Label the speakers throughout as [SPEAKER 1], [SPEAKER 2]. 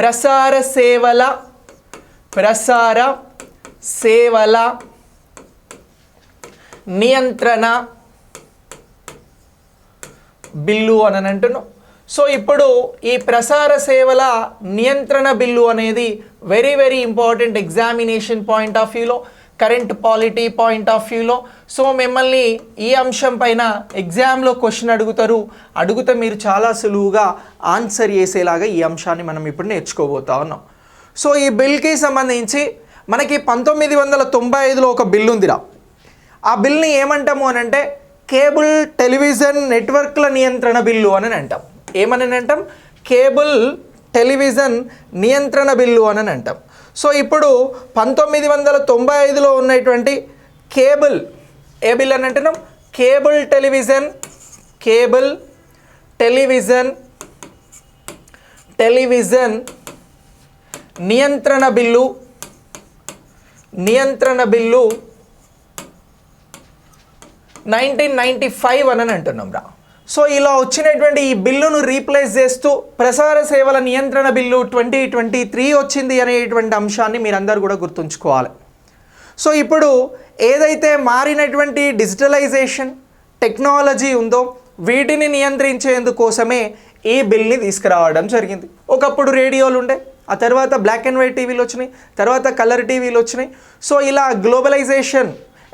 [SPEAKER 1] ప్రసార సేవల ప్రసార సేవల నియంత్రణ బిల్లు అని అంటున్నాం. సో ఇప్పుడు ఈ ప్రసార సేవల నియంత్రణ బిల్లు అనేది very very important examination point of వ్యూలో కరెంట్ పాలిటీ పాయింట్ ఆఫ్ వ్యూలో. సో మిమ్మల్ని ఈ అంశం పైన ఎగ్జామ్లో క్వశ్చన్ అడుగుతారు. అడుగుతే మీరు చాలా సులువుగా ఆన్సర్ చేసేలాగా ఈ అంశాన్ని మనం ఇప్పుడు నేర్చుకోబోతా ఉన్నాం. సో ఈ బిల్కి సంబంధించి మనకి పంతొమ్మిది వందల తొంభై ఐదులో ఒక బిల్ ఉందిరా. ఆ బిల్ని ఏమంటాము అని అంటే కేబుల్ టెలివిజన్ నెట్వర్క్ల నియంత్రణ బిల్లు అని అంటాం. ఏమని అంటాం? కేబుల్ టెలివిజన్ నియంత్రణ బిల్లు అని అంటాం. సో ఇప్పుడు పంతొమ్మిది వందల తొంభై ఐదులో ఉన్నటువంటి కేబుల్ ఏ బిల్ అని అంటున్నాం? Cable television cable television television నియంత్రణ బిల్లు నియంత్రణ బిల్లు నైన్టీన్ నైంటీ ఫైవ్ అని అంటున్నాం రా. సో ఇలా వచ్చినటువంటి ఈ బిల్లును రీప్లేస్ చేస్తూ ప్రసార సేవల నియంత్రణ బిల్లు ట్వంటీ ట్వంటీ త్రీ వచ్చింది అనేటువంటి అంశాన్ని మీరందరూ కూడా గుర్తుంచుకోవాలి. సో ఇప్పుడు ఏదైతే మారినటువంటి డిజిటలైజేషన్ టెక్నాలజీ ఉందో వీటిని నియంత్రించేందుకోసమే ఈ బిల్ని తీసుకురావడం జరిగింది. ఒకప్పుడు రేడియోలు ఉండే ఆ తర్వాత బ్లాక్ అండ్ వైట్ టీవీలు వచ్చినాయి తర్వాత కలర్ టీవీలు వచ్చినాయి. సో ఇలా గ్లోబలైజేషన్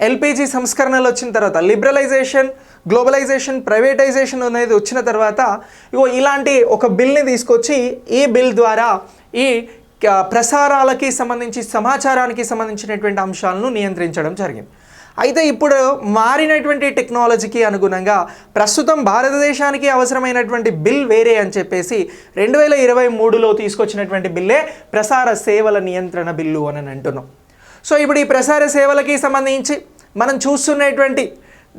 [SPEAKER 1] ఎల్పిజి సంస్కరణలు వచ్చిన తర్వాత లిబరలైజేషన్ గ్లోబలైజేషన్ ప్రైవేటైజేషన్ అనేది వచ్చిన తర్వాత ఇగో ఇలాంటి ఒక బిల్ని తీసుకొచ్చి ఈ బిల్ ద్వారా ఈ ప్రసారాలకి సంబంధించి సమాచారానికి సంబంధించినటువంటి అంశాలను నియంత్రించడం జరిగింది. అయితే ఇప్పుడు మారినటువంటి టెక్నాలజీకి అనుగుణంగా ప్రస్తుతం భారతదేశానికి అవసరమైనటువంటి బిల్ వేరే అని చెప్పేసి రెండు వేల ఇరవై మూడులో తీసుకొచ్చినటువంటి బిల్లే ప్రసార సేవల నియంత్రణ బిల్లు అని అంటున్నాం. సో ఇప్పుడు ఈ ప్రసార సేవలకి సంబంధించి మనం చూస్తున్నటువంటి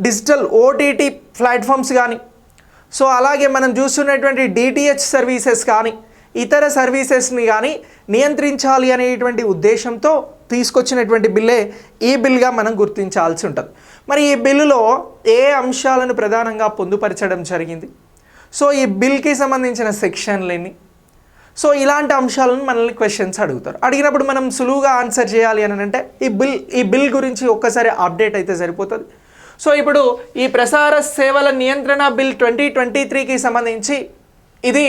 [SPEAKER 1] డిజిటల్ ఓటీటీ ప్లాట్ఫామ్స్ కానీ సో అలాగే మనం చూస్తున్నటువంటి డిటిహెచ్ సర్వీసెస్ కానీ ఇతర సర్వీసెస్ని కానీ నియంత్రించాలి అనేటువంటి ఉద్దేశంతో తీసుకొచ్చినటువంటి బిల్లే ఈ బిల్గా మనం గుర్తించాల్సి ఉంటుంది. మరి ఈ బిల్లులో ఏ అంశాలను ప్రధానంగా పొందుపరచడం జరిగింది? సో ఈ బిల్కి సంబంధించిన సెక్షన్లని సో ఇలాంటి అంశాలను మనల్ని క్వశ్చన్స్ అడుగుతారు. అడిగినప్పుడు మనం సులువుగా ఆన్సర్ చేయాలి అని అంటే ఈ బిల్ ఈ బిల్ గురించి ఒక్కసారి అప్డేట్ అయితే సరిపోతుంది. సో ఇప్పుడు ఈ ప్రసార సేవల నియంత్రణ బిల్ ట్వంటీ ట్వంటీ త్రీకి సంబంధించి ఇది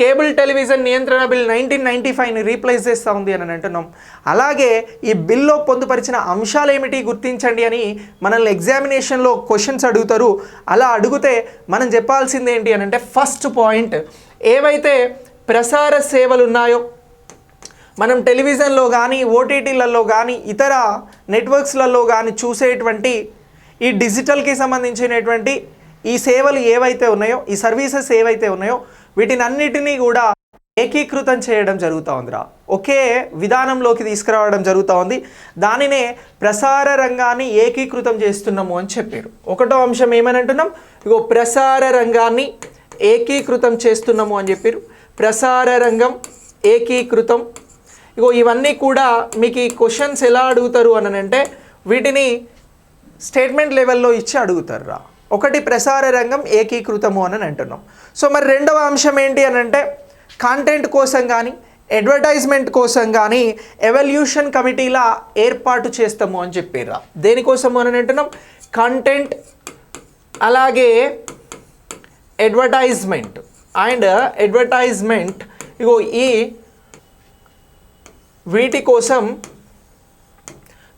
[SPEAKER 1] కేబుల్ టెలివిజన్ నియంత్రణ బిల్ నైన్టీన్ నైంటీ ఫైవ్ని రీప్లేస్ చేస్తూ ఉంది అని అంటున్నాం. అలాగే ఈ బిల్లో పొందుపరిచిన అంశాలు ఏమిటి గుర్తించండి అని మనల్ని ఎగ్జామినేషన్లో క్వశ్చన్స్ అడుగుతారు. అలా అడిగితే మనం చెప్పాల్సింది ఏంటి అని అంటే ఫస్ట్ పాయింట్ ఏవైతే ప్రసార సేవలు ఉన్నాయో మనం టెలివిజన్లో కానీ ఓటీటీలలో కానీ ఇతర నెట్వర్క్స్లలో కానీ చూసేటువంటి ఈ డిజిటల్కి సంబంధించినటువంటి ఈ సేవలు ఏవైతే ఉన్నాయో ఈ సర్వీసెస్ ఏవైతే ఉన్నాయో వీటిని అన్నిటినీ కూడా ఏకీకృతం చేయడం జరుగుతూ ఉందిరా. ఒకే విధానంలోకి తీసుకురావడం జరుగుతూ ఉంది. దానినే ప్రసార రంగాన్ని ఏకీకృతం చేస్తున్నాము అని చెప్పారు. ఒకటో అంశం ఏమని అంటున్నాం ఇగో ప్రసార రంగాన్ని ఏకీకృతం చేస్తున్నాము అని చెప్పారు. ప్రసార రంగం ఏకీకృతం. ఇగో ఇవన్నీ కూడా మీకు ఈ క్వశ్చన్స్ ఎలా అడుగుతారు అని అంటే వీటిని స్టేట్మెంట్ లెవెల్లో ఇచ్చి అడుగుతారు రా ఒకటి ప్రసార రంగం ఏకీకృతము అని అంటున్నాం. సో మరి రెండవ అంశం ఏంటి అని అంటే కాంటెంట్ కోసం కానీ అడ్వర్టైజ్మెంట్ కోసం కానీ ఎవల్యూషన్ కమిటీలా ఏర్పాటు చేస్తాము అని చెప్పారు దేనికోసము అని అంటున్నాం? కంటెంట్ అలాగే అడ్వర్టైజ్మెంట్ అండ్ అడ్వర్టైజ్మెంట్ ఇగో ఈ వీటి కోసం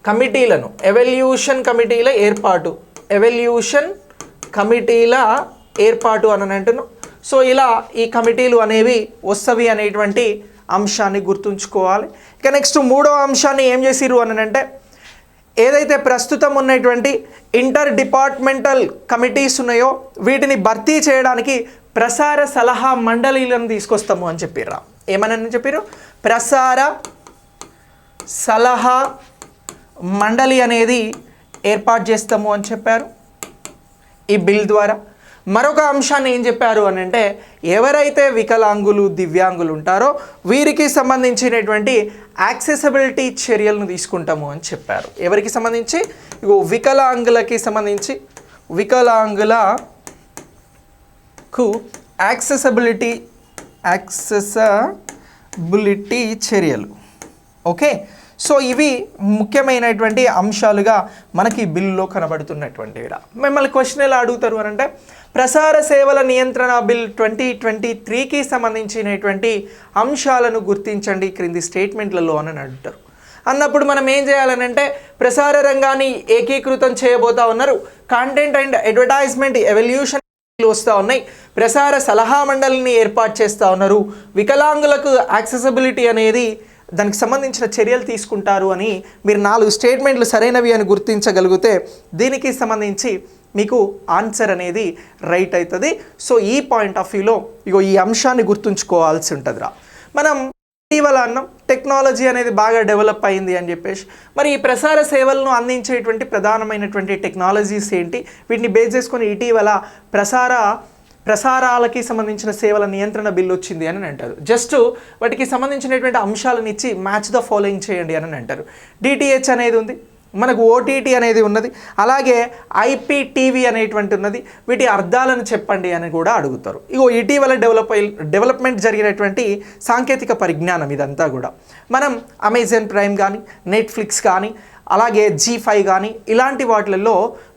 [SPEAKER 1] కమిటీలను ఎవల్యూషన్ కమిటీల ఏర్పాటు. ఎవల్యూషన్ కమిటీల ఏర్పాటు అని అంటున్నాం. సో ఇలా ఈ కమిటీలు అనేవి వస్తవి అనేటువంటి అంశాన్ని గుర్తుంచుకోవాలి. ఇక నెక్స్ట్ మూడో అంశాన్ని ఏం చేసిరు అని అంటే ఏదైతే ప్రస్తుతం ఉన్నటువంటి ఇంటర్ డిపార్ట్మెంటల్ కమిటీస్ ఉన్నాయో వీటిని భర్తీ చేయడానికి ప్రసార సలహా మండలీలను తీసుకొస్తాము అని చెప్పిర్రా. ఏమనని చెప్పారు ప్రసార సలహా మండలి అనేది ఏర్పాటు చేస్తాము అని చెప్పారు ఈ బిల్ ద్వారా. మరొక అంశాన్ని ఏం చెప్పారు అని అంటే ఎవరైతే వికలాంగులు దివ్యాంగులు ఉంటారో వీరికి సంబంధించినటువంటి యాక్సెసిబిలిటీ చర్యలను తీసుకుంటాము అని చెప్పారు. ఎవరికి సంబంధించి? ఇగో వికలాంగులకి సంబంధించి. వికలాంగులకు యాక్సెసిబిలిటీ యాక్సెసబిలిటీ చర్యలు. ఓకే? సో ఇవి ముఖ్యమైనటువంటి అంశాలుగా మనకి బిల్లులో కనబడుతున్నటువంటివి మిమ్మల్ని క్వశ్చన్ ఎలా అడుగుతారు అని అంటే ప్రసార సేవల నియంత్రణ బిల్ ట్వంటీ ట్వంటీ త్రీకి సంబంధించినటువంటి అంశాలను గుర్తించండి క్రింది స్టేట్మెంట్లలో అని అడుగుతారు. అన్నప్పుడు మనం ఏం చేయాలనంటే ప్రసార రంగాన్ని ఏకీకృతం చేయబోతా ఉన్నారు. కంటెంట్ అండ్ అడ్వర్టైజ్మెంట్ ఎవల్యూషన్ వస్తూ ఉన్నాయి. ప్రసార సలహా మండలిని ఏర్పాటు చేస్తూ ఉన్నారు. వికలాంగులకు యాక్సెసిబిలిటీ అనేది దానికి సంబంధించిన చర్యలు తీసుకుంటారు అని మీరు నాలుగు స్టేట్మెంట్లు సరైనవి అని గుర్తించగలిగితే దీనికి సంబంధించి మీకు ఆన్సర్ అనేది రైట్ అవుతుంది. సో ఈ పాయింట్ ఆఫ్ వ్యూలో ఇగో ఈ అంశాన్ని గుర్తుంచుకోవాల్సి ఉంటుందిరా. మనం ఇటీవల అన్నం టెక్నాలజీ అనేది బాగా డెవలప్ అయింది అని చెప్పేసి మరి ఈ ప్రసార సేవలను అందించేటువంటి ప్రధానమైనటువంటి టెక్నాలజీస్ ఏంటి? వీటిని బేస్ చేసుకొని ఇటీవల ప్రసార ప్రసారాలకి సంబంధించిన సేవల నియంత్రణ బిల్లు వచ్చింది అని అంటారు. జస్ట్ వాటికి సంబంధించినటువంటి అంశాలను ఇచ్చి మ్యాచ్ ద ఫాలోయింగ్ చేయండి అని అంటారు. డిటిహెచ్ అనేది ఉంది. మనకు ఓటీటీ అనేది ఉన్నది. అలాగే ఐపీటీవీ అనేటువంటి ఉన్నది. వీటి అర్థాలను చెప్పండి అని కూడా అడుగుతారు. ఇగో ఇటీవల డెవలప్ డెవలప్మెంట్ జరిగినటువంటి సాంకేతిక పరిజ్ఞానం ఇదంతా కూడా. మనం అమెజాన్ ప్రైమ్ కానీ నెట్ఫ్లిక్స్ కానీ అలాగే జీ ఫైవ్ కానీ ఇలాంటి వాటిలలో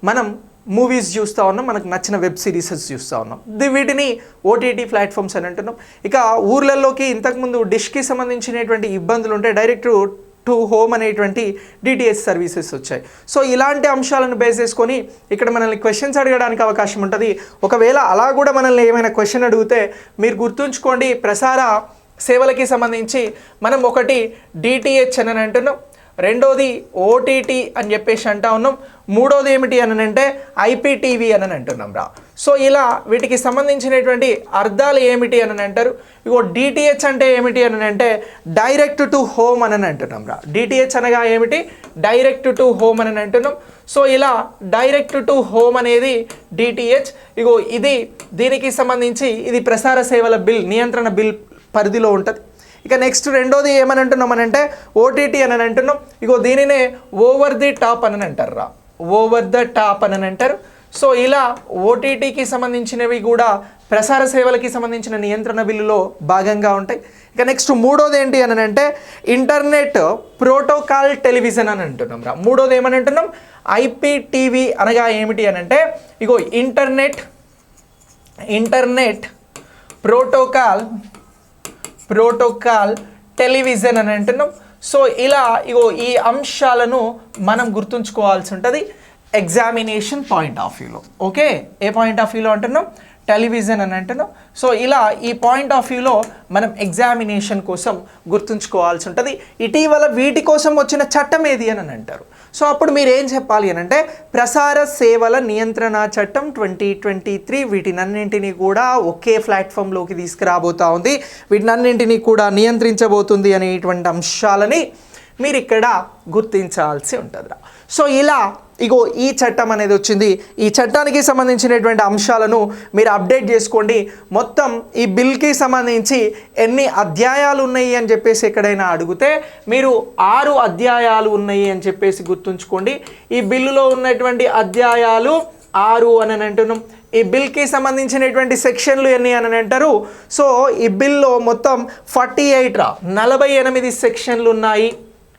[SPEAKER 1] మనం మూవీస్ చూస్తూ ఉన్నాం మనకు నచ్చిన వెబ్ సిరీసెస్ చూస్తూ ఉన్నాం. వీటిని ఓటీటీ ప్లాట్ఫామ్స్ అని అంటున్నాం. ఇక ఊర్లలోకి ఇంతకుముందు డిష్కి సంబంధించినటువంటి ఇబ్బందులు ఉంటే డైరెక్ట్ టు హోమ్ అనేటువంటి డిటిహెచ్ సర్వీసెస్ వచ్చాయి. సో ఇలాంటి అంశాలను బేస్ చేసుకొని ఇక్కడ మనల్ని క్వశ్చన్స్ అడగడానికి అవకాశం ఉంటుంది. ఒకవేళ అలా కూడా మనల్ని ఏమైనా క్వశ్చన్ అడిగితే మీరు గుర్తుంచుకోండి ప్రసార సేవలకి సంబంధించి మనం ఒకటి డిటిహెచ్ అని అంటున్నాం. రెండోది ఓటీటీ అని చెప్పేసి అంటా ఉన్నాం. మూడోది ఏమిటి అని అంటే ఐపీటీవీ అని అంటున్నాం రా. సో ఇలా వీటికి సంబంధించినటువంటి అర్థాలు ఏమిటి అని అంటారు. ఇగో డిటిహెచ్ అంటే ఏమిటి అని అంటే డైరెక్ట్ టు హోమ్ అని అంటున్నాం రా. డిటిహెచ్ అనగా ఏమిటి? డైరెక్ట్ టు హోమ్ అని అంటున్నాం. సో ఇలా డైరెక్ట్ టు హోమ్ అనేది డిటిహెచ్ ఇగో ఇది దీనికి సంబంధించి ఇది ప్రసార సేవల బిల్ నియంత్రణ బిల్ పరిధిలో ఉంటుంది. ఇక నెక్స్ట్ రెండోది ఏమని అంటున్నాం అని అంటే ఓటీటీ అని అంటున్నాం. ఇగో దీనినే ఓవర్ ది టాప్ అని అంటారు రా. ఓవర్ ద టాప్ అని అంటారు. సో ఇలా ఓటీటీకి సంబంధించినవి కూడా ప్రసార సేవలకి సంబంధించిన నియంత్రణ బిల్లులో భాగంగా ఉంటాయి. ఇక నెక్స్ట్ మూడోది ఏంటి అని అంటే ఇంటర్నెట్ ప్రోటోకాల్ టెలివిజన్ అని అంటున్నాం రా. మూడోది ఏమని అంటున్నాం? ఐపీటీవీ అనగా ఏమిటి అని అంటే ఇగో internet internet protocol protocol television అని అంటున్నాం. సో ఇలా ఇగో ఈ అంశాలను మనం గుర్తుంచుకోవాల్సి ఉంటుంది. ఎగ్జామినేషన్ పాయింట్ ఆఫ్ వ్యూలో ఓకే ఏ పాయింట్ ఆఫ్ వ్యూలో అంటున్నాం? టెలివిజన్ అని అంటాను సో ఇలా ఈ పాయింట్ ఆఫ్ వ్యూలో మనం ఎగ్జామినేషన్ కోసం గుర్తుంచుకోవాల్సి ఉంటుంది. ఇటీవల వీటి కోసం వచ్చిన చట్టం ఏది అని అంటారు. సో అప్పుడు మీరు ఏం చెప్పాలి అని అంటే ప్రసార సేవల నియంత్రణ చట్టం ట్వంటీ ట్వంటీ త్రీ వీటినన్నింటినీ కూడా ఒకే ప్లాట్ఫామ్లోకి తీసుకురాబోతా ఉంది. వీటినన్నింటినీ కూడా నియంత్రించబోతుంది అనేటువంటి అంశాలని మీరు ఇక్కడ గుర్తించాల్సి ఉంటుందిరా. సో ఇలా ఇగో ఈ చట్టం అనేది వచ్చింది. ఈ చట్టానికి సంబంధించినటువంటి అంశాలను మీరు అప్డేట్ చేసుకోండి. మొత్తం ఈ బిల్కి సంబంధించి ఎన్ని అధ్యాయాలు ఉన్నాయి అని చెప్పేసి ఎక్కడైనా అడిగితే మీరు ఆరు అధ్యాయాలు ఉన్నాయి అని చెప్పేసి గుర్తుంచుకోండి. ఈ బిల్లులో ఉన్నటువంటి అధ్యాయాలు ఆరు అని అంటున్నాం. ఈ బిల్కి సంబంధించినటువంటి సెక్షన్లు ఎన్ని అని అంటారు. సో ఈ బిల్లో మొత్తం ఫార్టీ ఎయిట్ రా. నలభై ఎనిమిది సెక్షన్లు ఉన్నాయి.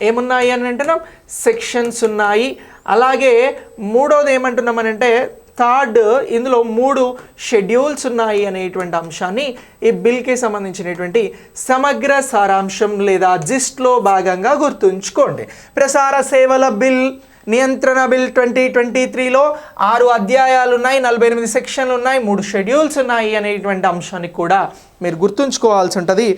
[SPEAKER 1] ఏమున్నాయి అని అంటున్నాం? సెక్షన్స్ ఉన్నాయి. అలాగే మూడోది ఏమంటున్నాం అని అంటే థర్డ్ ఇందులో మూడు షెడ్యూల్స్ ఉన్నాయి అనేటువంటి అంశాన్ని ఈ బిల్కి సంబంధించినటువంటి సమగ్ర సారాంశం లేదా జిస్ట్లో భాగంగా గుర్తుంచుకోండి. ప్రసార సేవల బిల్ నియంత్రణ బిల్ ట్వంటీ ట్వంటీ త్రీలో ఆరు అధ్యాయాలు ఉన్నాయి నలభై ఎనిమిది సెక్షన్లు ఉన్నాయి మూడు షెడ్యూల్స్ ఉన్నాయి అనేటువంటి అంశాన్ని కూడా మీరు గుర్తుంచుకోవాల్సి ఉంటుంది.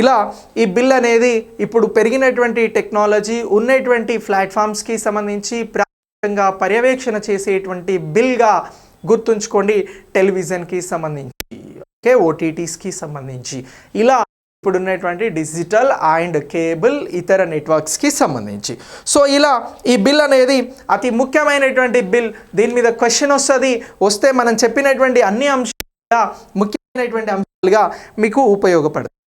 [SPEAKER 1] ఇలా ఈ బిల్ అనేది ఇప్పుడు పెరిగినటువంటి టెక్నాలజీ ఉన్నటువంటి ప్లాట్ఫామ్స్కి సంబంధించి ప్రాథమికంగా పర్యవేక్షణ చేసేటువంటి బిల్గా గుర్తుంచుకోండి టెలివిజన్కి సంబంధించి ఓకే ఓటీటీస్కి సంబంధించి. ఇలా ఇప్పుడు ఉన్నటువంటి డిజిటల్ అండ్ కేబుల్ ఇతర నెట్వర్క్స్కి సంబంధించి. సో ఇలా ఈ బిల్ అనేది అతి ముఖ్యమైనటువంటి బిల్. దీని మీద క్వశ్చన్ వస్తుంది. వస్తే మనం చెప్పినటువంటి అన్ని అంశాలుగా ముఖ్యమైనటువంటి అంశాలుగా మీకు ఉపయోగపడుతుంది